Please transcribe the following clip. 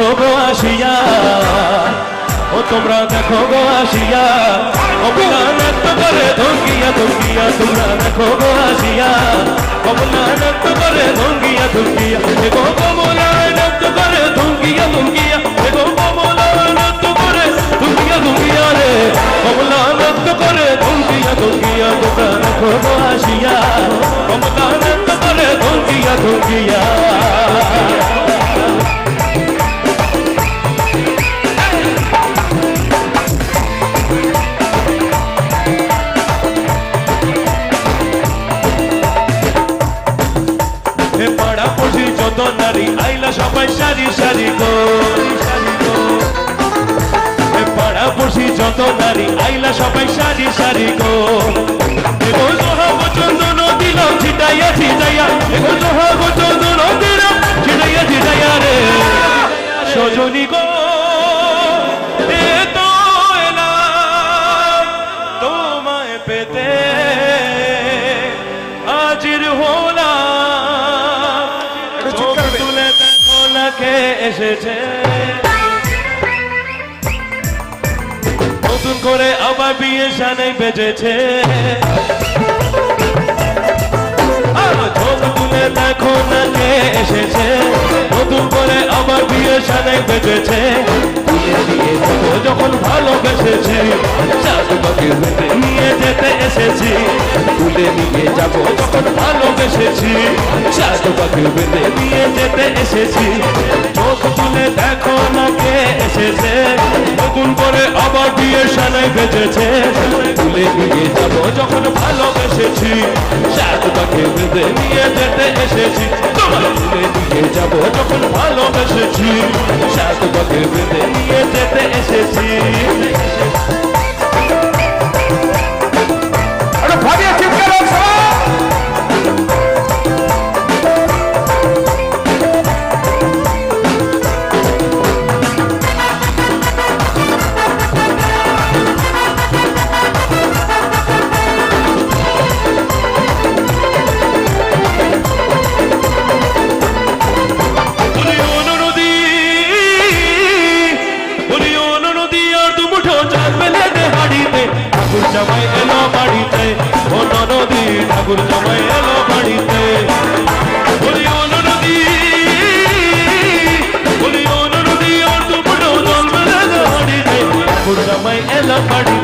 দেখো গো আসিয়া। ও তোমরা দেখো গো আসিয়া। কমলা নৃত্য করে ধঙ্গিয়া ধঙ্গিয়া, তোমরা দেখো গো আসিয়া। কমলা নৃত্য করে ধঙ্গিয়া ধঙ্গিয়া। দেখো কমলা নৃত্য করে ধঙ্গিয়া ধঙ্গিয়া। দেখো কমলা নৃত্য করে ধঙ্গিয়া ধঙ্গিয়া রে। কমলা নৃত্য করে ধঙ্গিয়া ধঙ্গিয়া, তোমরা দেখো গো আসিয়া। কমলা নৃত্য করে ধঙ্গিয়া ধঙ্গিয়া। সবাই সারি সারি গো পাড়া পড়ছি যত নারী, আইলা সবাই সারি সারি গো। চন্দন দিলাম ছিটাইয়া ছিটাইয়া। এগো সোহাগ চন্দন তোমায় পেতে আজির হলাম এসেছে। নতুন করে আবার বিয়ে সানে বেজেছে। দেখো না এসেছে। নতুন করে আবার বিয়ে সানে বেজেছে। তুলে নিয়ে যাব। যখন ভালোবেসেছি চাঁদবাকে বেঁধে নিয়ে যেতে এসেছি। চোখ তুলে দেখো না কে এসেছে। নতুন করে আবার বিয়ে সানাই বেজেছে তুলে নিয়ে যাব, যখন ভালোবেসেছি চাঁদবাকে বেঁধে নিয়ে যেতে এসেছি। তোমার তুলে নিয়ে যাব, যখন ভালোবেসেছি জামাই এলো বাড়িতে ও নদী ঠাকুর জামাই এলো বাড়িতে। ঠাকুর জামাই এলো বাড়িতে।